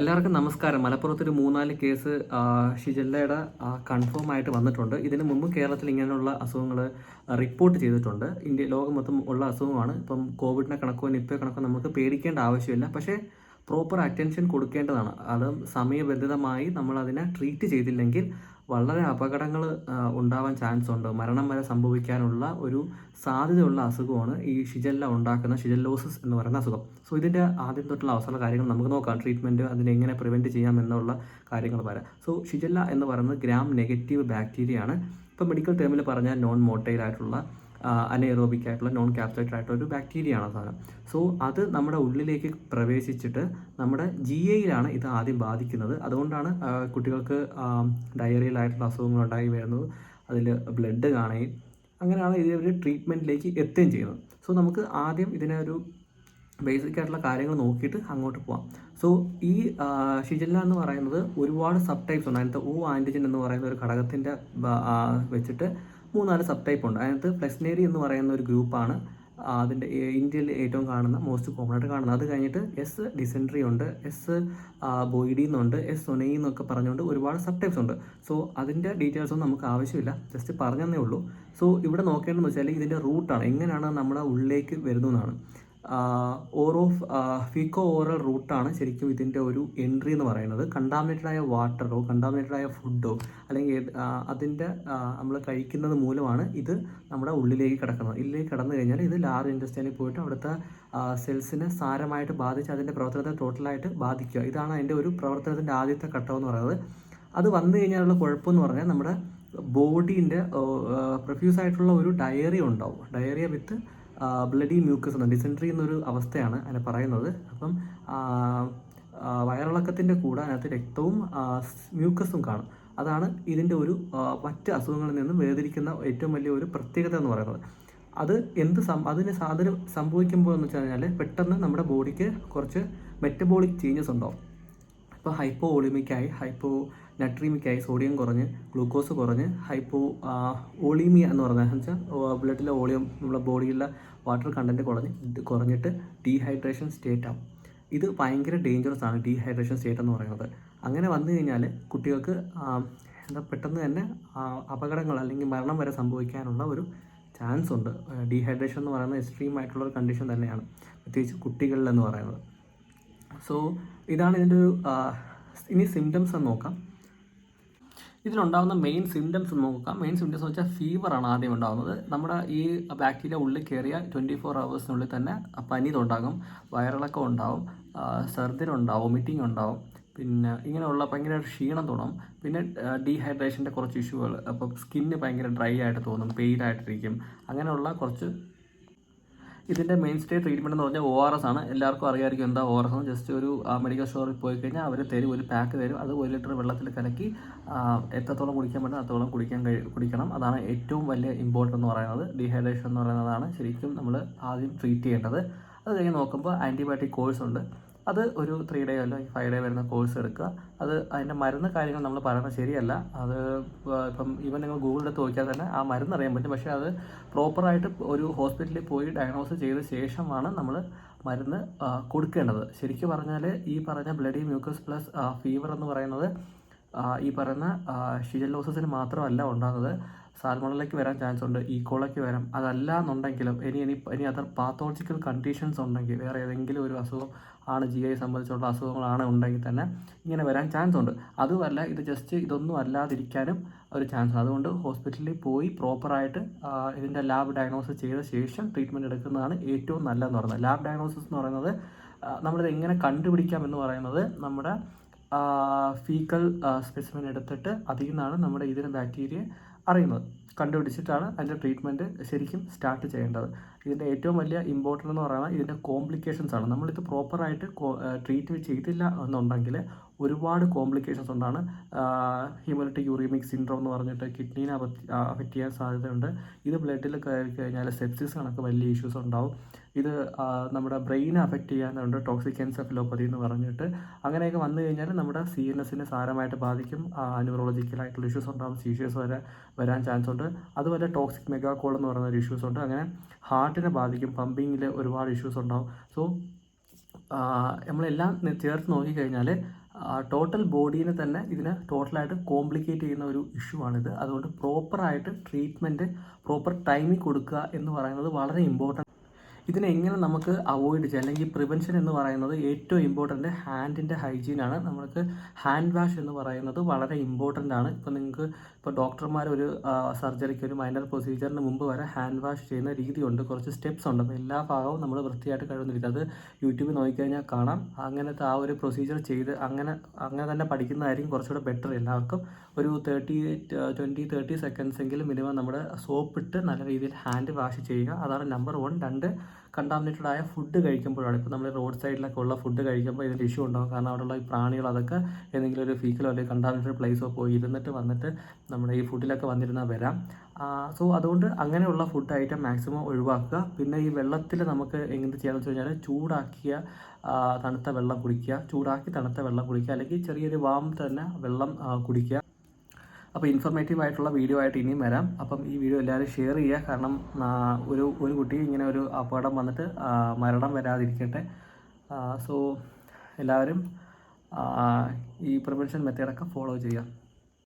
എല്ലാവർക്കും നമസ്കാരം. മലപ്പുറത്ത് ഒരു മൂന്നാൽ കേസ് ഷിജല്ലയുടെ കൺഫേം ആയിട്ട് വന്നിട്ടുണ്ട്. ഇതിന് മുമ്പ് കേരളത്തിൽ ഇങ്ങനെയുള്ള അസുഖങ്ങൾ റിപ്പോർട്ട് ചെയ്തിട്ടുണ്ട്. ഇന്ത്യ ലോകം മൊത്തം ഉള്ള അസുഖമാണ്. ഇപ്പം കോവിഡിനെ കണക്കോ നിപ്പ കണക്കോ നമുക്ക് പേടിക്കേണ്ട ആവശ്യമില്ല. പക്ഷേ പ്രോപ്പർ അറ്റൻഷൻ കൊടുക്കേണ്ടതാണ്. അത് സമയബന്ധിതമായി നമ്മൾ അതിനെ ട്രീറ്റ് ചെയ്തില്ലെങ്കിൽ വളരെ അപകടങ്ങൾ ഉണ്ടാവാൻ ചാൻസ് ഉണ്ട്. മരണം വരെ സംഭവിക്കാനുള്ള ഒരു സാധ്യതയുള്ള അസുഖമാണ് ഈ ഷിജല്ല ഉണ്ടാക്കുന്ന ഷിജല്ലോസിസ് എന്ന് പറയുന്ന അസുഖം. സോ ഇതിന്റെ ആദ്യം തൊട്ടുള്ള അവസാന കാര്യങ്ങൾ നമുക്ക് നോക്കാം. ട്രീറ്റ്മെന്റ് അതിനെ എങ്ങനെ പ്രിവെന്റ് ചെയ്യാം എന്നുള്ള കാര്യങ്ങൾ പറയാം. സോ ഷിജല്ല എന്ന് പറയുന്നത് ഗ്രാം നെഗറ്റീവ് ബാക്ടീരിയ ആണ്. ഇപ്പോൾ മെഡിക്കൽ ടേമിൽ പറഞ്ഞാൽ നോൺ മോട്ടൈൽ ആയിട്ടുള്ള അനേറോബിക് ആയിട്ടുള്ള നോൺ കാപ്സൈറ്റ് ആയിട്ടുള്ള ഒരു ബാക്ടീരിയ ആണ് സാധനം. സോ അത് നമ്മുടെ ഉള്ളിലേക്ക് പ്രവേശിച്ചിട്ട് നമ്മുടെ ജി എയിലാണ് ഇത് ആദ്യം ബാധിക്കുന്നത്. അതുകൊണ്ടാണ് കുട്ടികൾക്ക് ഡയറിയലായിട്ടുള്ള അസുഖങ്ങൾ ഉണ്ടായി വരുന്നത്. അതിൽ ബ്ലഡ് കാണുകയും അങ്ങനെയാണ് ഇത് ഒരു ട്രീറ്റ്മെന്റിലേക്ക് എത്തുകയും ചെയ്യുന്നത്. സോ നമുക്ക് ആദ്യം ഇതിനെ ഒരു ബേസിക് ആയിട്ടുള്ള കാര്യങ്ങൾ നോക്കിയിട്ട് അങ്ങോട്ട് പോവാം. സോ ഈ ഷിജല്ല എന്ന് പറയുന്നത് ഒരുപാട് സബ് ടൈപ്സ് ഉണ്ട്. അതിനകത്ത് ഓ ആന്റിജൻ എന്ന് പറയുന്ന ഒരു ഘടകത്തിന്റെ വെച്ചിട്ട് മൂന്നാൽ സബ് ടൈപ്പ് ഉണ്ട്. അതിനകത്ത് ഫ്ലെക്സ്നേരി എന്ന് പറയുന്ന ഒരു ഗ്രൂപ്പാണ് അതിന്റെ ഇന്ത്യയിൽ ഏറ്റവും കാണുന്ന മോസ്റ്റ് കോമൺ ആയിട്ട് കാണുന്നത്. അത് കഴിഞ്ഞിട്ട് എസ് ഡിസെൻട്രി ഉണ്ട് എസ് ബോയിഡി എന്നുണ്ട് എസ് സൊനൈ എന്നൊക്കെ പറഞ്ഞുകൊണ്ട് ഒരുപാട് സബ് ടൈപ്സ് ഉണ്ട്. സോ അതിന്റെ ഡീറ്റെയിൽസ് ഒന്നും നമുക്ക് ആവശ്യമില്ല. ജസ്റ്റ് പറഞ്ഞതേ ഉള്ളൂ. സോ ഇവിടെ നോക്കേണ്ടതെന്ന് വെച്ചാൽ ഇതിന്റെ റൂട്ടാണ് എങ്ങനെയാണ് നമ്മുടെ ഉള്ളിലേക്ക് വരുന്നതെന്നാണ്. ഓറോ ഫിക്കോ ഓറൽ റൂട്ടാണ് ശരിക്കും ഇതിന്റെ ഒരു എൻട്രി എന്ന് പറയുന്നത്. കണ്ടാമിനേറ്റഡ് ആയ വാട്ടറോ കണ്ടാമിനേറ്റഡ് ആയ ഫുഡോ അല്ലെങ്കിൽ അതിന്റെ നമ്മൾ കഴിക്കുന്നത് മൂലമാണ് ഇത് നമ്മുടെ ഉള്ളിലേക്ക് കിടക്കുന്നത്. ഉള്ളിലേക്ക് കടന്നു കഴിഞ്ഞാൽ ഇത് ലാർജ് ഇൻഡസ്ട്രിയിൽ പോയിട്ട് അവിടുത്തെ സെൽസിനെ സാരമായിട്ട് ബാധിച്ച് അതിന്റെ പ്രവർത്തനത്തെ ടോട്ടലായിട്ട് ബാധിക്കുക. ഇതാണ് അതിന്റെ ഒരു പ്രവർത്തനത്തിന്റെ ആദ്യത്തെ ഘട്ടം എന്ന് പറയുന്നത്. അത് വന്നു കഴിഞ്ഞാലുള്ള കുഴപ്പമെന്ന് പറഞ്ഞാൽ നമ്മുടെ ബോഡീന്റെ പ്രൊഫ്യൂസ് ആയിട്ടുള്ള ഒരു ഡയറി ഉണ്ടാവും. ഡയറിയ വിത്ത് ബ്ലഡി മ്യൂക്കസ് എന്ന ഡിസെൻട്രി എന്നൊരു അവസ്ഥയാണ് അതിനെ പറയുന്നത്. അപ്പം വയറിളക്കത്തിന്റെ കൂടെ അതിനകത്ത് രക്തവും മ്യൂക്കസും കാണും. അതാണ് ഇതിന്റെ ഒരു മറ്റ് അസുഖങ്ങളിൽ നിന്നും വേർതിരിക്കുന്ന ഏറ്റവും വലിയ ഒരു പ്രത്യേകത എന്ന് പറയുന്നത്. അത് എന്ത് അതിന് സാധന സംഭവിക്കുമ്പോൾ എന്ന് വെച്ച് കഴിഞ്ഞാൽ പെട്ടെന്ന് നമ്മുടെ ബോഡിക്ക് കുറച്ച് മെറ്റബോളിക് ചേഞ്ചസ് ഉണ്ടാവും. ഇപ്പോൾ ഹൈപ്പോ ഒളിമിക്കായി ഹൈപ്പോ നട്രീമിക്കായി സോഡിയം കുറഞ്ഞ് ഗ്ലൂക്കോസ് കുറഞ്ഞ് ഹൈപ്പോ ഓളിമിയ എന്ന് പറഞ്ഞാൽ വെച്ചാൽ ബ്ലഡിലെ ഓളിയം നമ്മുടെ ബോഡിയിലുള്ള വാട്ടർ കണ്ടന്റ് കുറഞ്ഞ് കുറഞ്ഞിട്ട് ഡീഹൈഡ്രേഷൻ സ്റ്റേറ്റ് ആവും. ഇത് ഭയങ്കര ഡേഞ്ചറസ് ആണ് ഡീഹൈഡ്രേഷൻ സ്റ്റേറ്റ് എന്ന് പറയുന്നത്. അങ്ങനെ വന്നു കഴിഞ്ഞാൽ കുട്ടികൾക്ക് എന്താ പെട്ടെന്ന് തന്നെ അപകടങ്ങൾ അല്ലെങ്കിൽ മരണം വരെ സംഭവിക്കാനുള്ള ഒരു ചാൻസ് ഉണ്ട്. ഡീഹൈഡ്രേഷൻ എന്ന് പറയുന്നത് എക്സ്ട്രീം ആയിട്ടുള്ള ഒരു കണ്ടീഷൻ തന്നെയാണ്. പ്രത്യേകിച്ച് കുട്ടികളിൽ എന്ന് പറയുന്നത്. സോ ഇതാണ് ഇതിന്റെ ഒരു ഇനി സിംറ്റംസ് എന്ന് നോക്കാം. ഇതിലുണ്ടാകുന്ന മെയിൻ സിംറ്റംസ് നോക്കാം. മെയിൻ സിംറ്റംസ് വെച്ചാൽ ആണ് ആദ്യം ഉണ്ടാകുന്നത് നമ്മുടെ ഈ ബാക്ടീരിയ ഉള്ളിൽ കയറിയ ട്വന്റി ഫോർ അവേഴ്സിനുള്ളിൽ തന്നെ പനി ഉണ്ടാകും വയറിളക്കം ഉണ്ടാവും സർദിൻ ഉണ്ടാവും വൊമിറ്റിംഗ് ഉണ്ടാവും. പിന്നെ ഇങ്ങനെയുള്ള ഭയങ്കര ക്ഷീണം തോന്നും. പിന്നെ ഡീഹൈഡ്രേഷന്റെ കുറച്ച് ഇഷ്യൂകൾ അപ്പോൾ സ്കിന്ന് ഭയങ്കര ഡ്രൈ ആയിട്ട് തോന്നും പെയിലായിട്ടിരിക്കും അങ്ങനെയുള്ള കുറച്ച് ഇതിന്റെ മെയിൻ സ്റ്റേ ട്രീറ്റ്മെന്റ് എന്ന് പറഞ്ഞാൽ ഒ ആർ എസ് ആണ്. എല്ലാവർക്കും അറിയാമായിരിക്കും എന്താ ഒ ആർ എസ് എന്ന്. ജസ്റ്റ് ഒരു മെഡിക്കൽ സ്റ്റോറിൽ പോയി കഴിഞ്ഞാൽ അവർ തരും ഒരു പാക്ക് തരും. അത് ഒരു ലിറ്റർ വെള്ളത്തിൽ കലക്കി എത്രത്തോളം കുടിക്കാൻ പറ്റും അത്രത്തോളം കുടിക്കാൻ കുടിക്കണം. അതാണ് ഏറ്റവും വലിയ ഇമ്പോർട്ടന്റ് എന്ന് പറയുന്നത്. ഡീഹൈഡ്രേഷൻ എന്ന് പറയുന്നതാണ് ശരിക്കും നമ്മൾ ആദ്യം ട്രീറ്റ് ചെയ്യേണ്ടത്. അത് കഴിഞ്ഞ് നോക്കുമ്പോൾ ആന്റിബയോട്ടിക് കോഴ്സ് ഉണ്ട്. അത് ഒരു ത്രീ ഡേ അല്ലെങ്കിൽ ഫൈവ് ഡേ വരുന്ന കോഴ്സ് എടുക്കുക. അത് അതിന്റെ മരുന്ന് കാര്യങ്ങൾ നമ്മൾ പറയുന്നത് ശരിയല്ല. അത് ഇപ്പം- ഈവൻ നിങ്ങൾ ഗൂഗിളിലെടുത്ത് നോക്കിയാൽ തന്നെ ആ മരുന്ന് അറിയാൻ പറ്റും. പക്ഷേ അത് പ്രോപ്പറായിട്ട് ഒരു ഹോസ്പിറ്റലിൽ പോയി ഡയഗ്നോസ് ചെയ്ത ശേഷമാണ് നമ്മൾ മരുന്ന് കൊടുക്കേണ്ടത്. ശരിക്കും പറഞ്ഞാൽ ഈ പറഞ്ഞ ബ്ലഡി മ്യൂക്കസ് പ്ലസ് ഫീവർ എന്ന് പറയുന്നത് ഈ പറയുന്ന ഷിജലോസിന് മാത്രമല്ല ഉണ്ടാകുന്നത്. സാൽമോണിലേക്ക് വരാൻ ചാൻസ് ഉണ്ട് ഈക്കോളയ്ക്ക് വരാം. അതല്ല എന്നുണ്ടെങ്കിലും ഇനി ഇനി ഇനി അതർ പാത്തോളജിക്കൽ കണ്ടീഷൻസ് ഉണ്ടെങ്കിൽ വേറെ ഏതെങ്കിലും ഒരു അസുഖം ആണ് ജി ഐ സംബന്ധിച്ചുള്ള അസുഖങ്ങളാണ് ഉണ്ടെങ്കിൽ തന്നെ ഇങ്ങനെ വരാൻ ചാൻസ് ഉണ്ട് അതുമല്ല ഇത് ജസ്റ്റ് ഇതൊന്നും അല്ലാതിരിക്കാനും ഒരു ചാൻസ്. അതുകൊണ്ട് ഹോസ്പിറ്റലിൽ പോയി പ്രോപ്പറായിട്ട് ഇതിന്റെ ലാബ് ഡയഗ്നോസിസ് ചെയ്ത ശേഷം ട്രീറ്റ്മെന്റ് എടുക്കുന്നതാണ് ഏറ്റവും നല്ലതെന്ന് പറയുന്നത്. ലാബ് ഡയഗ്നോസിസ് എന്ന് പറയുന്നത് നമ്മളിത് എങ്ങനെ കണ്ടുപിടിക്കാം എന്ന് പറയുന്നത് നമ്മുടെ ഫീക്കൽ സ്പെസിമെൻ എടുത്തിട്ട് അതിൽ നിന്നാണ് നമ്മുടെ ഇതിന് ബാക്ടീരിയ അറിയുന്നത്. കണ്ടുപിടിച്ചിട്ടാണ് അതിന്റെ ട്രീറ്റ്മെന്റ് ശരിക്കും സ്റ്റാർട്ട് ചെയ്യേണ്ടത്. ഇതിന്റെ ഏറ്റവും വലിയ ഇമ്പോർട്ടന്റ് എന്ന് പറയുന്നത് ഇതിന്റെ കോംപ്ലിക്കേഷൻസ് ആണ്. നമ്മളിത് പ്രോപ്പറായിട്ട് ട്രീറ്റ് ചെയ്തില്ല എന്നുണ്ടെങ്കിൽ ഒരുപാട് കോംപ്ലിക്കേഷൻസ് ഉണ്ടാണ്. ഹ്യൂമനിറ്റി യൂറിമിക് സിൻഡ്രോം എന്ന് പറഞ്ഞിട്ട് കിഡ്നീനെ അഫക്റ്റ് ചെയ്യാൻ സാധ്യതയുണ്ട്. ഇത് ബ്ലഡിൽ കയറി കഴിഞ്ഞാൽ സെപ്സിസ് കണക്ക് വലിയ ഇഷ്യൂസ് ഉണ്ടാവും. ഇത് നമ്മുടെ ബ്രെയിനെ അഫക്റ്റ് ചെയ്യാനുണ്ട്. ടോക്സിക് എൻസെഫലോപ്പതി എന്ന് പറഞ്ഞിട്ട്. അങ്ങനെയൊക്കെ വന്നു കഴിഞ്ഞാൽ നമ്മുടെ സി എൻ എസിനെ സാരമായിട്ട് ബാധിക്കും. ന്യൂറോളജിക്കലായിട്ടുള്ള ഇഷ്യൂസ് ഉണ്ടാകും സീഷ്യസ് വരെ വരാൻ ചാൻസ് ഉണ്ട്. അതുപോലെ ടോക്സിക് മെഗാക്കോൾ എന്ന് പറയുന്ന ഒരു ഇഷ്യൂസ് ഉണ്ട്. അങ്ങനെ ഹാർട്ടിനെ ബാധിക്കും. പമ്പിങ്ങിൽ ഒരുപാട് ഇഷ്യൂസ് ഉണ്ടാവും. സോ നമ്മളെല്ലാം ചേർത്ത് നോക്കിക്കഴിഞ്ഞാൽ ടോട്ടൽ ബോഡീനെ തന്നെ ഇതിനെ ടോട്ടലായിട്ട് കോംപ്ലിക്കേറ്റ് ചെയ്യുന്ന ഒരു ഇഷ്യൂ ആണിത്. അതുകൊണ്ട് പ്രോപ്പറായിട്ട് ട്രീറ്റ്മെന്റ് പ്രോപ്പർ ടൈമിൽ കൊടുക്കുക എന്ന് പറയുന്നത് വളരെ ഇമ്പോർട്ടന്റ് ഇതിനെ എങ്ങനെ നമുക്ക് അവോയ്ഡ് ചെയ്യാം? അല്ലെങ്കിൽ പ്രിവെൻഷൻ എന്ന് പറയുന്നത് ഏറ്റവും ഇമ്പോർട്ടന്റ് ഹാൻഡിന്റെ ഹൈജീനാണ് നമുക്ക് ഹാൻഡ് വാഷ് എന്ന് പറയുന്നത് വളരെ ഇമ്പോർട്ടന്റ് ആണ്. ഇപ്പോൾ നിങ്ങൾക്ക് ഇപ്പോൾ ഡോക്ടർമാർ ഒരു സർജറിക്ക് ഒരു മൈനർ പ്രൊസീജിയറിന് മുമ്പ് വരെ ഹാൻഡ് വാഷ് ചെയ്യുന്ന രീതിയുണ്ട്. കുറച്ച് സ്റ്റെപ്സ് ഉണ്ട്. അപ്പോൾ എല്ലാ ഭാഗവും നമ്മൾ വൃത്തിയായിട്ട് കഴുകുന്നിരിക്കുക അത് യൂട്യൂബിൽ നോക്കിക്കഴിഞ്ഞാൽ കാണാം. അങ്ങനത്തെ ആ ഒരു പ്രൊസീജിയർ ചെയ്ത് അങ്ങനെ അങ്ങനെ തന്നെ പഠിക്കുന്നതായിരിക്കും കുറച്ചുകൂടെ ബെറ്റർ എല്ലാവർക്കും ഒരു തേർട്ടി ട്വന്റി തേർട്ടി സെക്കൻഡ്സ് എങ്കിലും മിനിമം നമ്മുടെ സോപ്പിട്ട് നല്ല രീതിയിൽ ഹാൻഡ് വാഷ് ചെയ്യുക. അതാണ് നമ്പർ വൺ രണ്ട് കണ്ടാമിനേറ്റഡ് ആയ ഫുഡ് കഴിക്കുമ്പോഴാണ് ഇപ്പോൾ നമ്മൾ റോഡ് സൈഡിലൊക്കെ ഉള്ള ഫുഡ് കഴിക്കുമ്പോൾ ഇതിന്റെ ഇഷ്യൂ ഉണ്ടാകും കാരണം അവിടെയുള്ള ഈ പ്രാണികൾ അതൊക്കെ ഏതെങ്കിലും ഒരു ഫീക്കലോ അല്ലെങ്കിൽ കണ്ടാമിനേറ്റഡ് പ്ലേസോ പോയി ഇരുന്നിട്ട് വന്നിട്ട് നമ്മുടെ ഈ ഫുഡിലൊക്കെ വന്നിരുന്നാൽ വരാം. സോ അതുകൊണ്ട് അങ്ങനെയുള്ള ഫുഡ് ഐറ്റം മാക്സിമം ഒഴിവാക്കുക. പിന്നെ ഈ വെള്ളത്തിൽ നമുക്ക് എങ്ങനെ ചെയ്യാന്ന് വെച്ച് കഴിഞ്ഞാൽ ചൂടാക്കിയ തണുത്ത വെള്ളം കുടിക്കുക. ചൂടാക്കി തണുത്ത വെള്ളം കുടിക്കുക. അല്ലെങ്കിൽ ചെറിയൊരു വാം തന്നെ വെള്ളം കുടിക്കുക. അപ്പോൾ ഇൻഫർമേറ്റീവ് ആയിട്ടുള്ള വീഡിയോ ആയിട്ട് ഇനിയും വരാം. അപ്പം ഈ വീഡിയോ എല്ലാവരും ഷെയർ ചെയ്യുക. കാരണം ഒരു ഒരു കുട്ടി ഇങ്ങനെ ഒരു അപകടം വന്നിട്ട് മരണം വരാതിരിക്കട്ടെ. സോ എല്ലാവരും ഈ പ്രിവെൻഷൻ മെത്തേഡൊക്കെ ഫോളോ ചെയ്യുക.